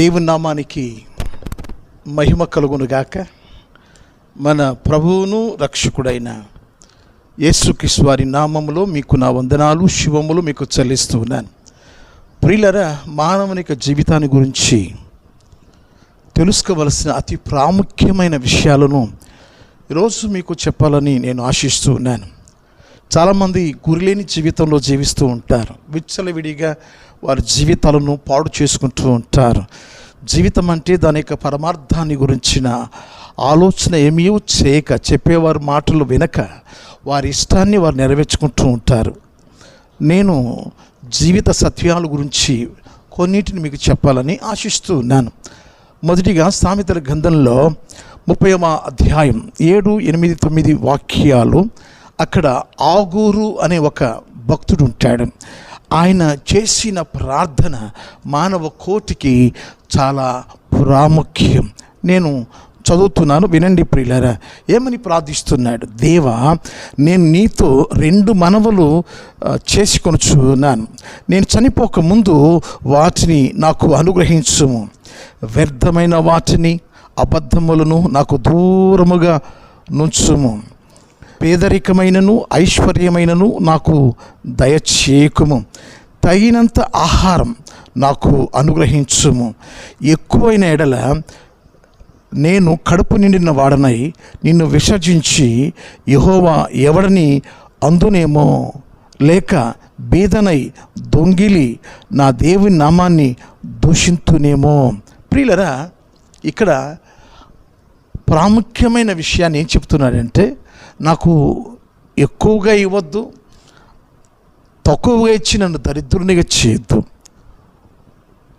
దేవుని నామానికి మహిమ కలుగునుగాక మన ప్రభువును రక్షకుడైన యేసుక్రీస్తు వారి నామములో మీకు నా వందనాలు శివములు మీకు చెల్లిస్తూ ఉన్నాను. ప్రియులరా మానవునిక జీవితాన్ని గురించి తెలుసుకోవలసిన అతి ప్రాముఖ్యమైన విషయాలను ఈరోజు మీకు చెప్పాలని నేను ఆశిస్తూ ఉన్నాను. చాలామంది గురిలేని జీవితంలో జీవిస్తూ ఉంటారు. విచ్చలవిడిగా వారి జీవితాలను పాడు చేసుకుంటూ ఉంటారు. జీవితం అంటే దాని యొక్క పరమార్థాన్ని గురించిన ఆలోచన ఏమీ చేయక చెప్పేవారి మాటలు వినక వారి ఇష్టాన్ని వారు నెరవేర్చుకుంటూ ఉంటారు. నేను జీవిత సత్యాల గురించి కొన్నిటిని మీకు చెప్పాలని ఆశిస్తూ ఉన్నాను. మొదటిగా సామెతల గ్రంథంలో ముప్పైవ అధ్యాయం ఏడు ఎనిమిది తొమ్మిది వాక్యాలు అక్కడ ఆగూరు అనే ఒక భక్తుడు ఉంటాడు ఆయన చేసిన ప్రార్థన మానవ కోటికి చాలా ప్రాముఖ్యం. నేను చదువుతున్నాను వినండి ప్రియులరా. ఏమని ప్రార్థిస్తున్నాడు? దేవా నేను నీతో రెండు మనవలు చేసుకొనుచున్నాను. నేను చనిపోక ముందు వాటిని నాకు అనుగ్రహించుము. వ్యర్థమైన వాటిని అబద్ధములను నాకు దూరముగా నుంచుము. పేదరికమైనను ఐశ్వర్యమైనను నాకు దయచేయకుము. తగినంత ఆహారం నాకు అనుగ్రహించుము. ఎక్కువైన ఎడల నేను కడుపు నిండిన వాడనై నిన్ను విసర్జించి యహోవా ఎవడని అందునేమో లేక బీదనై దొంగిలి నా దేవుని నామాన్ని దూషింతునేమో. ప్రియులరా ఇక్కడ ప్రాముఖ్యమైన విషయాన్ని ఏం చెప్తున్నాడంటే నాకు ఎక్కువగా ఇవ్వద్దు తక్కువగా ఇచ్చి నన్ను దరిద్రునిగా చేయొద్దు.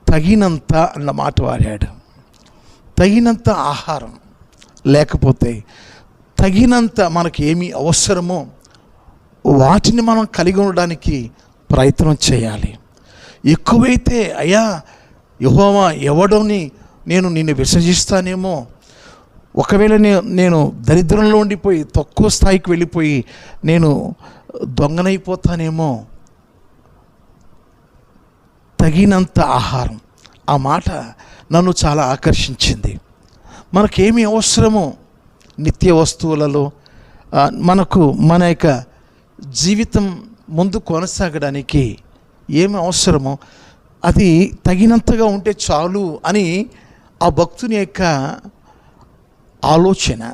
తగినంత అన్న మాట వాడాడు. తగినంత ఆహారం లేకపోతే తగినంత మనకి ఏమి అవసరమో వాటిని మనం కలిగి ఉండడానికి ప్రయత్నం చేయాలి. ఎక్కువైతే అయ్యా యహోవా ఎవడోని నేను నిన్ను విసర్జిస్తానేమో ఒకవేళ నేను దరిద్రంలో ఉండిపోయి తక్కువ స్థాయికి వెళ్ళిపోయి నేను దొంగనైపోతానేమో తగినంత ఆహారం. ఆ మాట నన్ను చాలా ఆకర్షించింది. మనకేమి అవసరమో నిత్య వస్తువులలో మనకు మన యొక్క జీవితం ముందు కొనసాగడానికి ఏమి అవసరమో అది తగినంతగా ఉంటే చాలు అని ఆ భక్తుని యొక్క ఆలోచన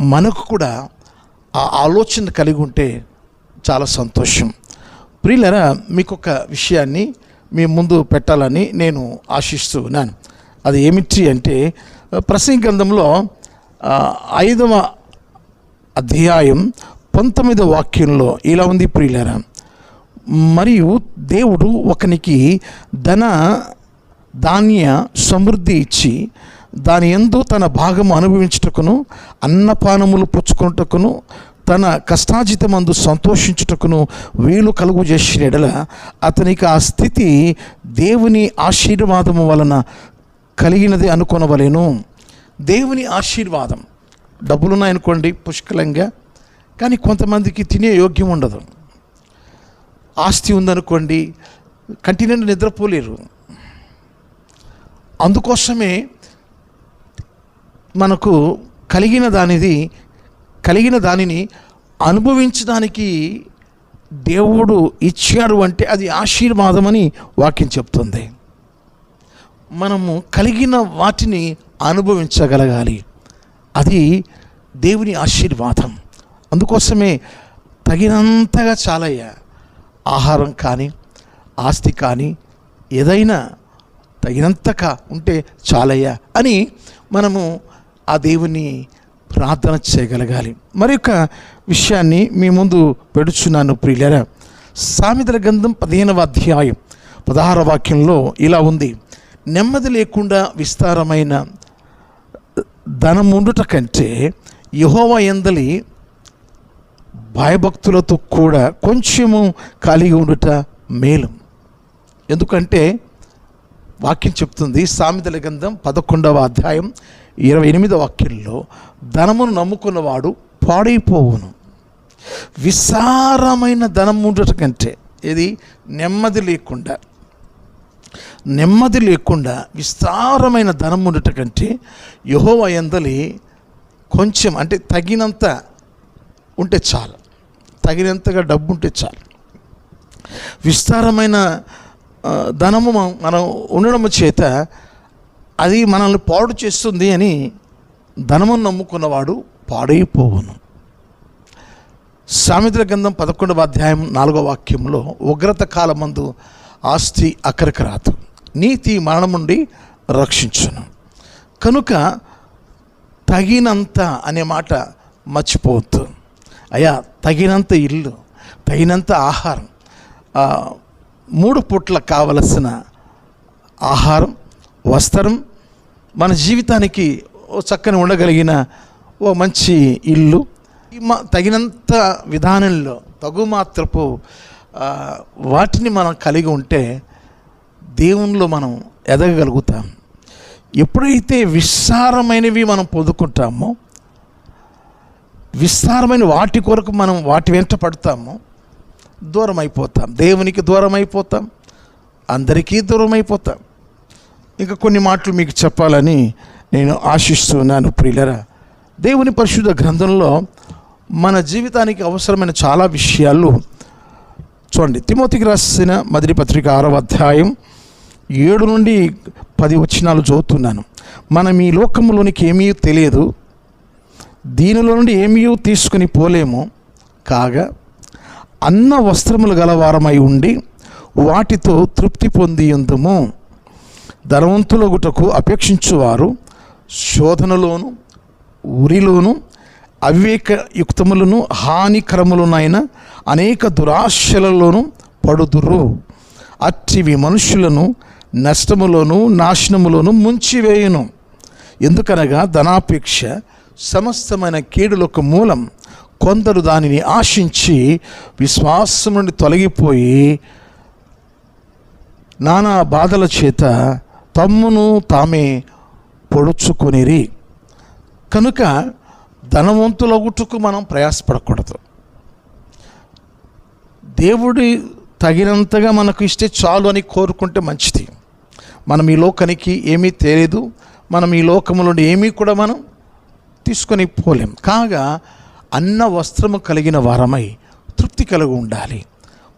మనకు కూడా ఆ ఆలోచన కలిగి ఉంటే చాలా సంతోషం. ప్రియులరా మీకు ఒక విషయాన్ని మీ ముందు పెట్టాలని నేను ఆశిస్తూ ఉన్నాను అది ఏమిటి అంటే ప్రసంగ గ్రంథంలో ఐదవ అధ్యాయం పంతొమ్మిదవ వాక్యంలో ఇలా ఉంది ప్రియులరా మరియు దేవుడు ఒకనికి ధన ధాన్య సమృద్ధి ఇచ్చి దాని ఎందు తన భాగము అనుభవించుటకును అన్నపానములు పుచ్చుకొనుటకును తన కష్టాజితమందు సంతోషించుటకును వీలు కలుగు చేసిన ఎడల అతనికి ఆ స్థితి దేవుని ఆశీర్వాదము వలన కలిగినది అనుకొనవలేను. దేవుని ఆశీర్వాదం. డబ్బులున్నాయనుకోండి పుష్కలంగా. కానీ కొంతమందికి తినే యోగ్యం ఉండదు. ఆస్తి ఉందనుకోండి కంటిన్యూ నిద్రపోలేరు. అందుకోసమే మనకు కలిగిన దానిది కలిగిన దానిని అనుభవించడానికి దేవుడు ఇచ్చాడు అంటే అది ఆశీర్వాదమని వాక్యం చెప్తుంది. మనము కలిగిన వాటిని అనుభవించగలగాలి. అది దేవుని ఆశీర్వాదం. అందుకోసమే తగినంతగా చాలయ్య ఆహారం కానీ ఆస్తి కానీ ఏదైనా తగినంతగా ఉంటే చాలయ్యా అని మనము ఆ దేవుని ప్రార్థన చేయగలగాలి. మరి ఒక విషయాన్ని మీ ముందు పెడుచున్నాను ప్రియులరా. సామెతల గ్రంథం పదిహేనవ అధ్యాయం పదహార వాక్యంలో ఇలా ఉంది. నెమ్మది లేకుండా విస్తారమైన ధనం కంటే యహోవ ఎందలి భయభక్తులతో కూడా కొంచెము కలిగి ఉండుట మేలు. ఎందుకంటే వాక్యం చెప్తుంది సామెతల గ్రంథం పదకొండవ అధ్యాయం ఇరవై ఎనిమిదో వాక్యంలో ధనమును నమ్ముకున్నవాడు పాడైపోవును. విశారమైన ధనం ఉండట కంటే ఇది నెమ్మది లేకుండా. నెమ్మది లేకుండా విస్తారమైన ధనం ఉండట కంటే యహోవ ఎందలి కొంచెం అంటే తగినంత ఉంటే చాలు. తగినంతగా డబ్బు ఉంటే చాలు. విస్తారమైన ధనము మనం ఉండడం చేత అది మనల్ని పాడు చేస్తుంది అని ధనమును నమ్ముకున్నవాడు పాడైపోవును. సామెతల గ్రంథం పదకొండవ అధ్యాయం నాలుగవ వాక్యంలో ఉగ్రత కాలమందు ఆస్తి అక్కడికి రాదు. నీతి మరణం నుండి రక్షించును. కనుక తగినంత అనే మాట మర్చిపోవద్దు. అయ్యా తగినంత ఇల్లు తగినంత ఆహారం మూడు పూట్ల కావలసిన ఆహారం వస్త్రం మన జీవితానికి ఓ చక్కని ఉండగలిగిన ఓ మంచి ఇల్లు. తగినంత విధానంలో తగు మాత్రపు వాటిని మనం కలిగి ఉంటే దేవుణ్ణిలో మనం ఎదగగలుగుతాం. ఎప్పుడైతే విస్తారమైనవి మనం పొందుకుంటామో విస్తారమైన వాటి కొరకు మనం వాటి వెంట పడతామో దూరం అయిపోతాం దేవునికి దూరం అయిపోతాం అందరికీ దూరం అయిపోతాం ఇంకా కొన్ని మాటలు మీకు చెప్పాలని నేను ఆశిస్తున్నాను ప్రియులరా. దేవుని పరిశుద్ధ గ్రంథంలో మన జీవితానికి అవసరమైన చాలా విషయాలు చూడండి. తిమోతికి రాసిన మదిరి పత్రిక ఆరవ అధ్యాయం ఏడు నుండి పది వచనాలు చదువుతున్నాను. మనం ఈ లోకంలోనికి ఏమీ తెలియదు. దీనిలో నుండి ఏమీ తీసుకుని పోలేము. కాగా అన్న వస్త్రములు గలవారమై ఉండి వాటితో తృప్తి పొంది ఎందుము ధనవంతులగుటకు అపేక్షించువారు శోధనలోను ఉరిలోను అవివేక యుక్తములను హానికరములనైన అనేక దురాశలలోనూ పడుదురు. అట్టివి మనుషులను నష్టములోను నాశనములోను ముంచివేయును. ఎందుకనగా ధనాపేక్ష సమస్తమైన కీడులకు మూలం. కొందరు దానిని ఆశించి విశ్వాసం నుండి తొలగిపోయి నానా బాధల చేత తమ్మును తామే పొడుచుకొనిరి. కనుక ధనవంతులగుటకు మనం ప్రయాసపడకూడదు. దేవుడి తగినంతగా మనకు ఇస్తే చాలు అని కోరుకుంటే మంచిది. మనం ఈ లోకానికి ఏమీ తెలియదు మనం ఈ లోకములో ఏమీ కూడా మనం తీసుకొని పోలేం. కాగా అన్న వస్త్రము కలిగిన వారమై తృప్తి కలిగి ఉండాలి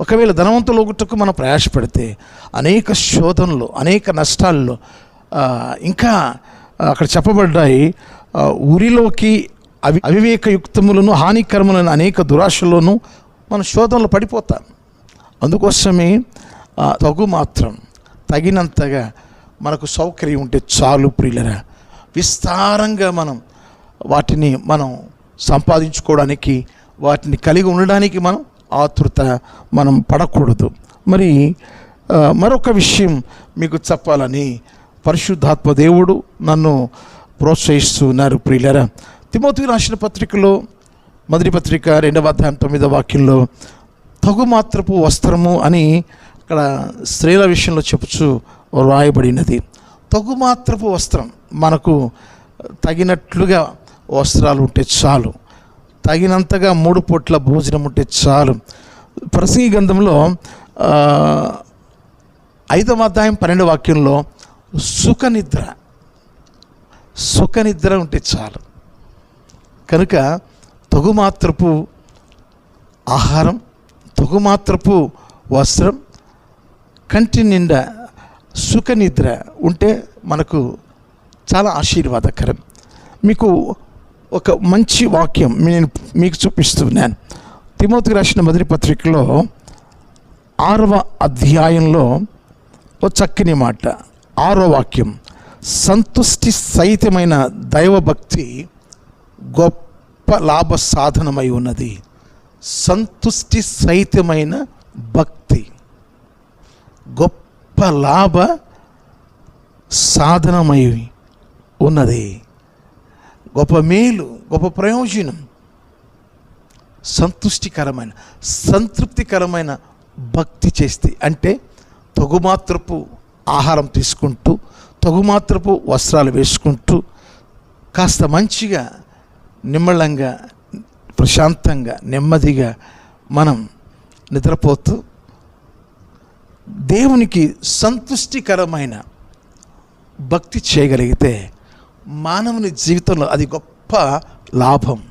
ఒకవేళ ధనవంతులు ఒకటకు మనం ప్రయాసపడితే అనేక శోధనలు అనేక నష్టాల్లో ఇంకా అక్కడ చెప్పబడ్డాయి ఊరిలోకి ఉరిలోకి అవి అవివేకయుక్తములను హానికరములను అనేక దురాశల్లోనూ మన శోధనలు పడిపోతాం. అందుకోసమే తగు మాత్రం తగినంతగా మనకు సౌకర్యం ఉంటే చాలు ప్రియులరా. విస్తారంగా మనం వాటిని మనం సంపాదించుకోవడానికి వాటిని కలిగి ఉండడానికి మనం ఆతృత మనం పడకూడదు. మరి మరొక విషయం మీకు చెప్పాలని పరిశుద్ధాత్మ దేవుడు నన్ను ప్రోత్సహిస్తున్నారు ప్రియులరా. తిమోతి రాసిన పత్రికలో మొదటి పత్రిక రెండవ అధ్యాయం తొమ్మిదవ వాక్యంలో తగు మాత్రపు వస్త్రము అని అక్కడ స్త్రీల విషయంలో చెప్పుచు రాయబడినది. తగు మాత్రపు వస్త్రం మనకు తగినట్లుగా వస్త్రాలు ఉంటే చాలు. తగినంతగా మూడు పూట్ల భోజనం ఉంటే చాలు. ప్రసంగి గ్రంథంలో ఐదవ అధ్యాయం పన్నెండు వాక్యంలో సుఖనిద్ర సుఖనిద్ర ఉంటే చాలు. కనుక తగుమాత్రపు ఆహారం తగుమాత్రపు వస్త్రం కంటి నిండా సుఖనిద్ర ఉంటే మనకు చాలా ఆశీర్వాదకరం. మీకు ఒక మంచి వాక్యం నేను మీకు చూపిస్తున్నాను. తిమోతికి రాసిన మొదటి పత్రికలో ఆరవ అధ్యాయంలో ఓ చక్కని మాట. ఆరో వాక్యం. సంతుష్టి సహితమైన దైవభక్తి గొప్ప లాభ సాధనమై ఉన్నది. సంతుష్టి సహితమైన భక్తి గొప్ప లాభ సాధనమై ఉన్నది. గొప్ప మేలు గొప్ప ప్రయోజనం. సంతుష్టికరమైన సంతృప్తికరమైన భక్తి చేస్తే అంటే తగుమాత్రపు ఆహారం తీసుకుంటూ తగుమాత్రపు వస్త్రాలు వేసుకుంటూ కాస్త మంచిగా నిమ్మళంగా ప్రశాంతంగా నెమ్మదిగా మనం నిద్రపోతూ దేవునికి సంతుష్టికరమైన భక్తి చేయగలిగితే మానవుని జీవితంలో అది గొప్ప లాభం.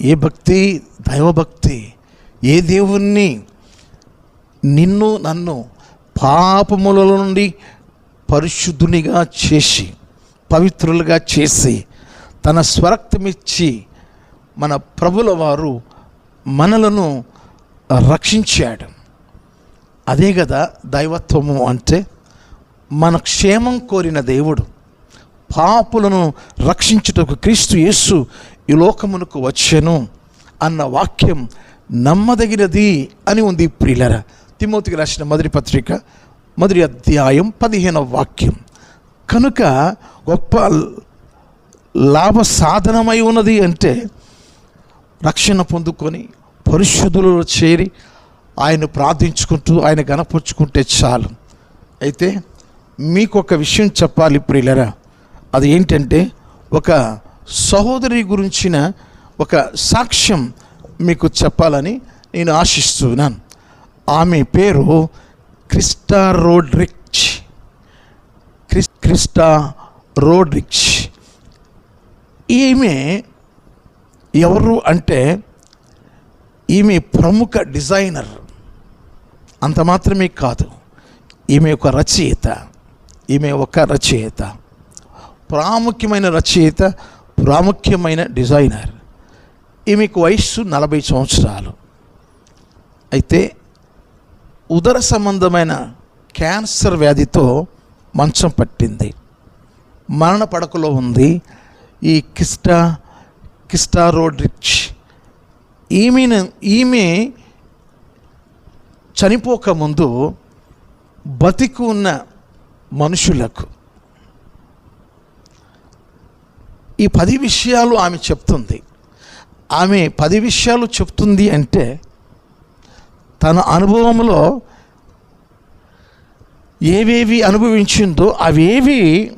ఏ భక్తి దైవభక్తి ఏ దేవుణ్ణి నిన్ను నన్ను పాపముల నుండి పరిశుద్ధునిగా చేసి పవిత్రులుగా చేసి తన స్వరక్తమిచ్చి మన ప్రభుల వారు మనలను రక్షించాడు. అదే కదా దైవత్వము అంటే మన క్షేమం కోరిన దేవుడు. పాపులను రక్షించుటకు క్రీస్తు యేసు ఈ లోకమునకు వచ్చెను అన్న వాక్యం నమ్మదగినది అని ఉంది ప్రియులర. తిమోతికి రాసిన మొదటి పత్రిక మొదటి అధ్యాయం పదిహేనవ వాక్యం. కనుక గొప్ప లాభ సాధనమై ఉన్నది అంటే రక్షణ పొందుకొని పరిశుద్ధులలో చేరి ఆయన ప్రార్థించుకుంటూ ఆయన గనపరుచుకుంటే చాలు. అయితే మీకు ఒక విషయం చెప్పాలి ప్రియులరా. అది ఏంటంటే ఒక సహోదరి గురించిన ఒక సాక్ష్యం మీకు చెప్పాలని నేను ఆశిస్తున్నాను. ఆమె పేరు Christa Rodrich Chris Christa Rodrich ఈమె ఎవరు అంటే ఈమె ప్రముఖ డిజైనర్. అంత మాత్రమే కాదు. ఈమె ఒక రచయిత. ఈమె ఒక రచయిత. ప్రాముఖ్యమైన రచయిత ప్రాముఖ్యమైన డిజైనర్. ఈమెకు వయస్సు నలభై సంవత్సరాలు. అయితే ఉదర సంబంధమైన క్యాన్సర్ వ్యాధితో మంచం పట్టింది. మరణ పడకలో ఉంది. ఈ కిస్టా కిస్టా రోడ్రిచ్ ఈమెను ఈమె చనిపోకముందు బతికి ఉన్న మనుషులకు ఈ పది విషయాలు ఆమె చెప్తుంది. ఆమె పది విషయాలు చెప్తుంది అంటే తన అనుభవంలో ఏవేవి అనుభవించిందో అవేవి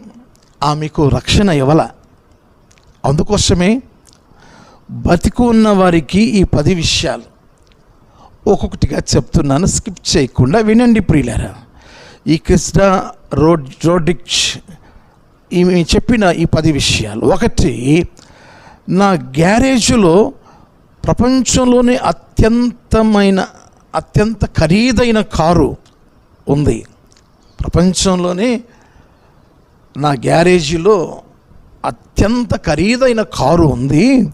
ఆమెకు రక్షణ ఇవ్వల. అందుకోసమే బతికు ఉన్న వారికి ఈ పది విషయాలు. ఒక్కొక్కటిగా చెప్తున్నాను స్కిప్ చేయకుండా వినండి ప్రియులారా. ఈ కృష్ణ రోడ్ రోడ్రిచ్ ఈమె చెప్పిన ఈ పది విషయాలు. ఒకటి నా గ్యారేజ్లో ప్రపంచంలోనే అత్యంతమైన అత్యంత ఖరీదైన కారు ఉంది. ప్రపంచంలోనే నా గ్యారేజీలో అత్యంత ఖరీదైన కారు ఉంది.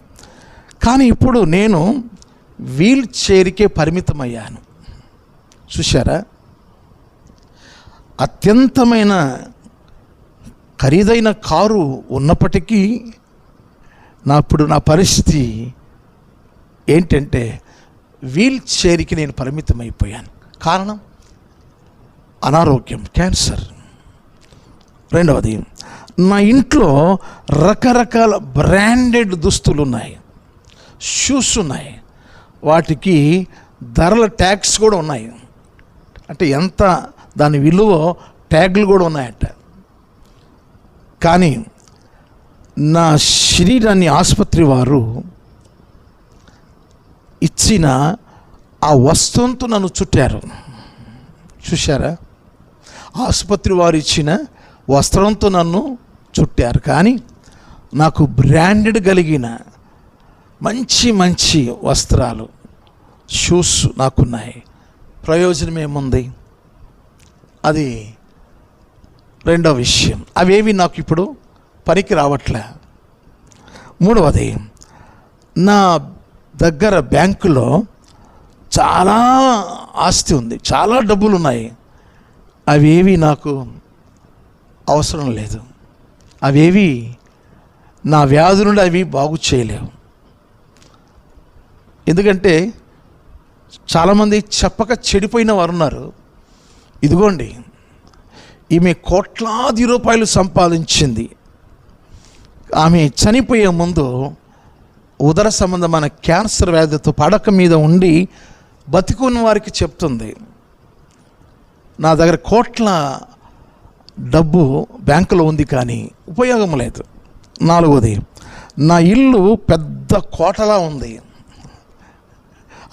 కానీ ఇప్పుడు నేను వీల్ చైర్కే పరిమితమయ్యాను. చూశారా? అత్యంతమైన ఖరీదైన కారు ఉన్నప్పటికీ నా ఇప్పుడు నా పరిస్థితి ఏంటంటే వీల్ చైర్కి నేను పరిమితమైపోయాను. కారణం? అనారోగ్యం క్యాన్సర్. రెండవది నా ఇంట్లో రకరకాల బ్రాండెడ్ దుస్తులు ఉన్నాయి షూస్ ఉన్నాయి. వాటికి ధరల ట్యాగ్స్ కూడా ఉన్నాయి. అంటే ఎంత దాని విలువ ట్యాగ్లు కూడా ఉన్నాయట. కానీ నా శరీరాన్ని ఆసుపత్రి వారు ఇచ్చిన ఆ వస్తువుతో నన్ను చుట్టారు. చూశారా? ఆసుపత్రి వారు ఇచ్చిన వస్త్రంతో నన్ను చుట్టారు. కానీ నాకు బ్రాండెడ్ కలిగిన మంచి మంచి వస్త్రాలు షూస్ నాకున్నాయి. ప్రయోజనం ఏముంది అది రెండో విషయం. అవేవి నాకు ఇప్పుడు పనికి రావట్లే. మూడవది నా దగ్గర బ్యాంకులో చాలా ఆస్తి ఉంది. చాలా డబ్బులు ఉన్నాయి అవేవి నాకు అవసరం లేదు. అవేవి నా వ్యాధి నుండి అవి బాగు చేయలేవు. ఎందుకంటే చాలామంది చెప్పక చెడిపోయిన వారు ఉన్నారు ఇదిగోండి ఈమె కోట్లాది రూపాయలు సంపాదించింది. ఆమె చనిపోయే ముందు ఉదర సంబంధమైన క్యాన్సర్ వ్యాధితో పడక మీద ఉండి బతికున్న వారికి చెప్తుంది. నా దగ్గర కోట్ల డబ్బు బ్యాంకులో ఉంది కానీ ఉపయోగం లేదు. నాలుగోది నా ఇల్లు పెద్ద కోటలా ఉంది.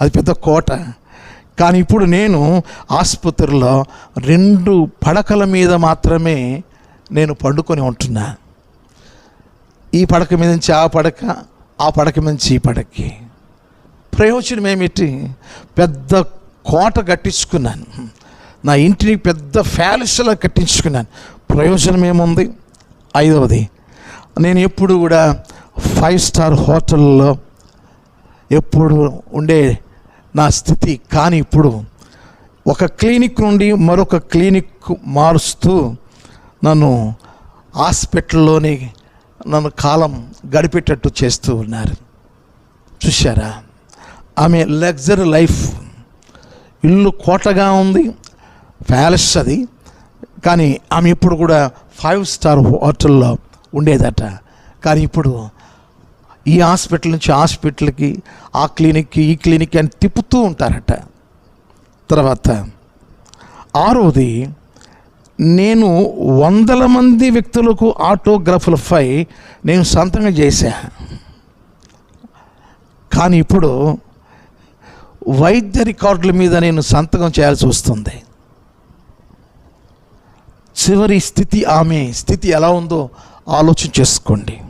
అది పెద్ద కోట. కానీ ఇప్పుడు నేను ఆసుపత్రిలో రెండు పడకల మీద మాత్రమే నేను పండుకొని ఉంటున్నా. ఈ పడక మీద నుంచి ఆ పడక ఆ పడక మీద నుంచి ఈ పడకి. ప్రయోజనం ఏమిటి? పెద్ద కోట కట్టించుకున్నాను. నా ఇంటిని పెద్ద ఫ్యాలెస్లా కట్టించుకున్నాను. ప్రయోజనం ఏముంది? ఐదవది నేను ఎప్పుడు కూడా ఫైవ్ స్టార్ హోటల్లో ఎప్పుడు ఉండే నా స్థితి కానీ ఇప్పుడు ఒక క్లినిక్ నుండి మరొక క్లినిక్ మారుస్తూ నన్ను హాస్పిటల్లోని నన్ను కాలం గడిపేటట్టు చేస్తూ ఉన్నారు. చూశారా? ఆమె లగ్జరీ లైఫ్. ఇల్లు కోటగా ఉంది. ప్యాలెస్ అది. కానీ ఆమె ఇప్పుడు కూడా ఫైవ్ స్టార్ హోటల్లో ఉండేదట. కానీ ఇప్పుడు ఈ హాస్పిటల్ నుంచి హాస్పిటల్కి ఆ క్లినిక్కి ఈ క్లినిక్కి అని తిప్పుతూ ఉంటారట. తర్వాత ఆరోది నేను వందల మంది వ్యక్తులకు ఆటోగ్రాఫ్లపై నేను సంతకం చేశా. కానీ ఇప్పుడు వైద్య రికార్డుల మీద నేను సంతకం చేయాల్సి వస్తుంది. చివరి స్థితి ఆమె స్థితి ఎలా ఉందో ఆలోచన చేసుకోండి.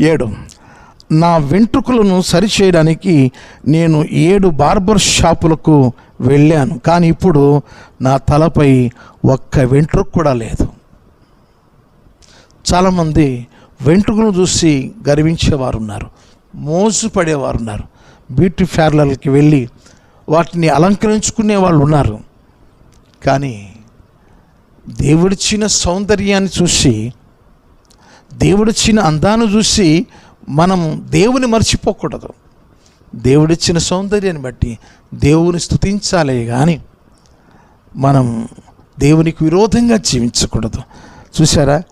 ఏడు. నా వెంట్రుకలను సరిచేయడానికి నేను ఏడు బార్బర్ షాపులకు వెళ్ళాను. కానీ ఇప్పుడు నా తలపై ఒక్క వెంట్రుక కూడా లేదు. చాలామంది వెంట్రుకలను చూసి గర్వించేవారు ఉన్నారు. మోసపడేవారు ఉన్నారు. బ్యూటీ పార్లర్కి వెళ్ళి వాటిని అలంకరించుకునే వాళ్ళు ఉన్నారు. కానీ దేవుడిచ్చిన సౌందర్యాన్ని చూసి దేవుడిచ్చిన అందాన్ని చూసి మనం దేవుని మర్చిపోకూడదు. దేవుడిచ్చిన సౌందర్యాన్ని బట్టి దేవుని స్తుతించాలే కానీ మనం దేవునికి విరోధంగా జీవించకూడదు. చూసారా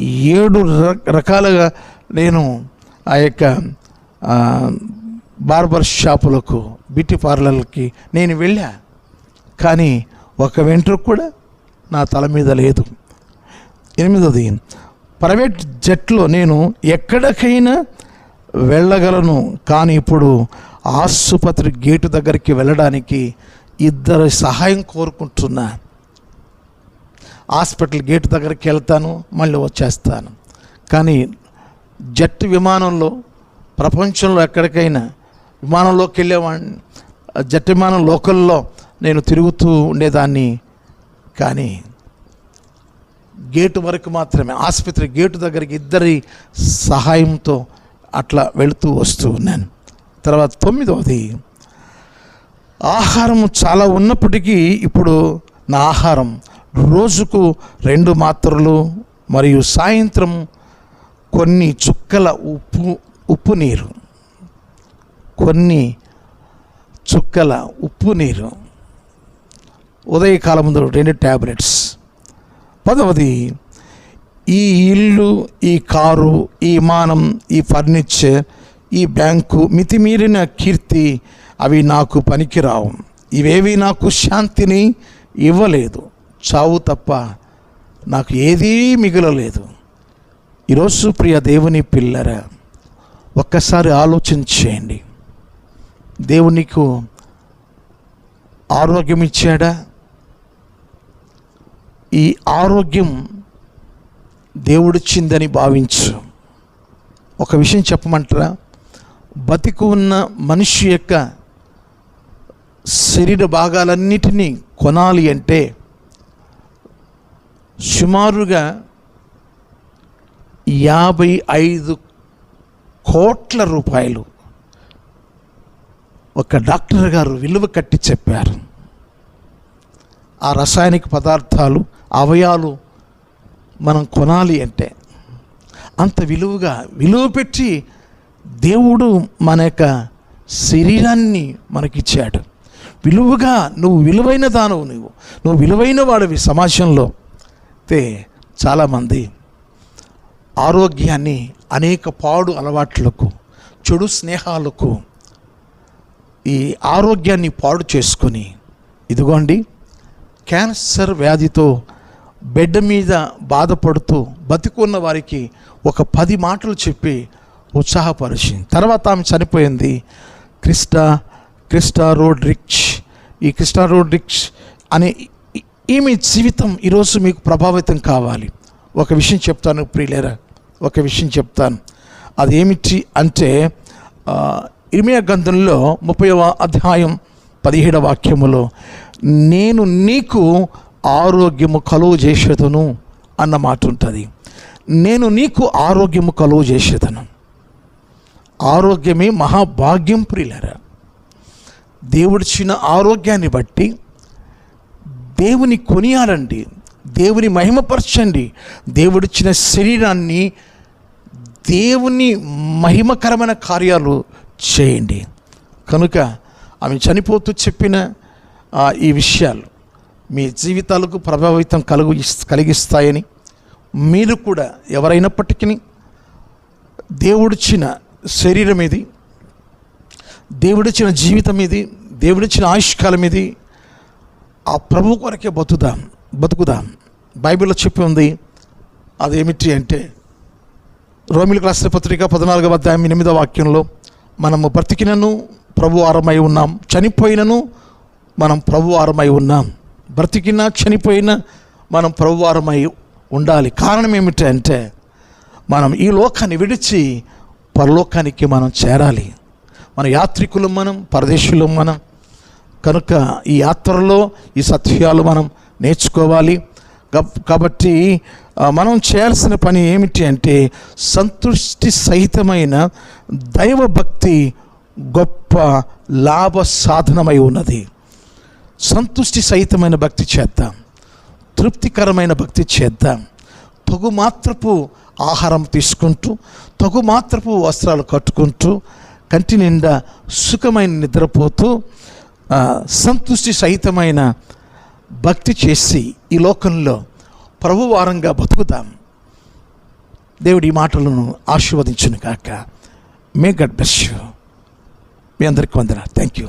ఏడు రకాలుగా నేను ఆ యొక్క బార్బర్ షాపులకు బ్యూటీ పార్లర్లకి నేను వెళ్ళా. కానీ ఒక వెంట్రుక కూడా నా తల మీద లేదు. ఎనిమిదోది ప్రైవేట్ జట్లో నేను ఎక్కడికైనా వెళ్ళగలను. కానీ ఇప్పుడు ఆసుపత్రి గేటు దగ్గరికి వెళ్ళడానికి ఇద్దరు సహాయం కోరుకుంటున్నా. హాస్పిటల్ గేట్ దగ్గరికి వెళ్తాను మళ్ళీ వచ్చేస్తాను. కానీ జెట్ విమానంలో ప్రపంచంలో ఎక్కడికైనా విమానంలోకి వెళ్ళేవాడిని జెట్ విమానం లోకల్లో నేను తిరుగుతూ ఉండేదాన్ని. కానీ గేటు వరకు మాత్రమే ఆసుపత్రి గేటు దగ్గరికి ఇద్దరి సహాయంతో అట్లా వెళుతూ వస్తూ ఉన్నాను. తర్వాత తొమ్మిదవది ఆహారం చాలా ఉన్నప్పటికీ ఇప్పుడు నా ఆహారం రోజుకు రెండు మాత్రలు మరియు సాయంత్రం కొన్ని చుక్కల ఉప్పు ఉప్పు నీరు. కొన్ని చుక్కల ఉప్పు నీరు. ఉదయకాలం ముందు రెండు ట్యాబ్లెట్స్ పదవది ఈ ఇల్లు ఈ కారు ఈ విమానం ఈ ఫర్నిచర్ ఈ బ్యాంకు మితిమీరిన కీర్తి అవి నాకు పనికిరావు. ఇవేవి నాకు శాంతిని ఇవ్వలేదు. చావు తప్ప నాకు ఏదీ మిగలలేదు. ఈరోజు ప్రియ దేవుని పిల్లర ఒక్కసారి ఆలోచన చేయండి. దేవుడు నీకు ఆరోగ్యం ఇచ్చాడా ఈ ఆరోగ్యం దేవుడిచ్చిందని భావించు. ఒక విషయం చెప్పమంటారా? బతికు ఉన్న మనిషి యొక్క శరీర భాగాలన్నిటినీ కొనాలి అంటే సుమారుగా యాభై ఐదు కోట్ల రూపాయలు ఒక డాక్టర్ గారు విలువ కట్టి చెప్పారు. ఆ రసాయనిక పదార్థాలు అవయాలు మనం కొనాలి అంటే అంత విలువగా విలువ పెట్టి దేవుడు మన యొక్క శరీరాన్ని మనకిచ్చాడు. విలువగా నువ్వు విలువైన దానవు నువ్వు నువ్వు విలువైన వాడివి సమాజంలో. అయితే చాలామంది ఆరోగ్యాన్ని అనేక పాడు అలవాట్లకు చెడు స్నేహాలకు ఈ ఆరోగ్యాన్ని పాడు చేసుకొని ఇదిగోండి క్యాన్సర్ వ్యాధితో బెడ్ మీద బాధపడుతూ బతికున్న వారికి ఒక పది మాటలు చెప్పి ఉత్సాహపరిచింది. తర్వాత ఆమె చనిపోయింది. క్రిస్టా క్రిస్టా రోడ్ రిచ్ ఈ క్రిస్టా రోడ్ రిచ్ అనే ఈమె జీవితం ఈరోజు మీకు ప్రభావితం కావాలి. ఒక విషయం చెప్తాను ప్రియులేరా. ఒక విషయం చెప్తాను. అది ఏమిటి అంటే ఆ, ఇర్మియా గ్రంథంలో ముప్పై అధ్యాయం పదిహేడవ వాక్యములో నేను నీకు ఆరోగ్యము కలువ చేసేదను అన్న మాట ఉంటుంది నేను నీకు ఆరోగ్యము కలువ చేసేదను. ఆరోగ్యమే మహాభాగ్యం ప్రియులరా. దేవుడిచ్చిన ఆరోగ్యాన్ని బట్టి దేవుని కొనియాడండి దేవుని మహిమపరచండి. దేవుడిచ్చిన శరీరాన్ని దేవుని మహిమకరమైన కార్యాలు చేయండి. కనుక ఆమె చనిపోతూ చెప్పిన ఈ విషయాలు మీ జీవితాలకు ప్రభావితం కలుగు కలిగిస్తాయని మీరు కూడా ఎవరైనప్పటికీ దేవుడిచ్చిన శరీరం ఇది దేవుడిచ్చిన జీవితం ఇది దేవుడిచ్చిన ఆయుష్కాలం ఇది ఆ ప్రభు కొరకే బతుకుదాం బతుకుదాం. బైబిల్లో చెప్పి ఉంది అదేమిటి అంటే రోమిలకు రాసిన పత్రిక పద్నాలుగవ అధ్యాయం ఎనిమిదవ వాక్యంలో మనము బ్రతికినను ప్రభు ఆరమై ఉన్నాం చనిపోయినను మనం ప్రభు ఆరమై ఉన్నాం. బ్రతికినా చనిపోయినా మనం ప్రభువారమై ఉండాలి. కారణం ఏమిటి అంటే మనం ఈ లోకాన్ని విడిచి పరలోకానికి మనం చేరాలి. మన యాత్రికులు మనం పరదేశులం మనం. కనుక ఈ యాత్రలో ఈ సత్యాలు మనం నేర్చుకోవాలి. కాబట్టి మనం చేయాల్సిన పని ఏమిటి అంటే సంతృష్టి సహితమైన దైవభక్తి గొప్ప లాభ సాధనమై ఉన్నది. సంతృష్టి సహితమైన భక్తి చేద్దాం. తృప్తికరమైన భక్తి చేద్దాం. తగు మాత్రపు ఆహారం తీసుకుంటూ తగు మాత్రపు వస్త్రాలు కట్టుకుంటూ కంటి నిండా సుఖమైన నిద్రపోతూ సంతుష్టి సంతృష్టి సహితమైన భక్తి చేసి ఈ లోకంలో ప్రభువారంగా బతుకుదాం. దేవుడి ఈ మాటలను ఆశీర్వదించును కాక మే గడ్ బెస్ యూ మీ అందరికీ వందన థ్యాంక్ యూ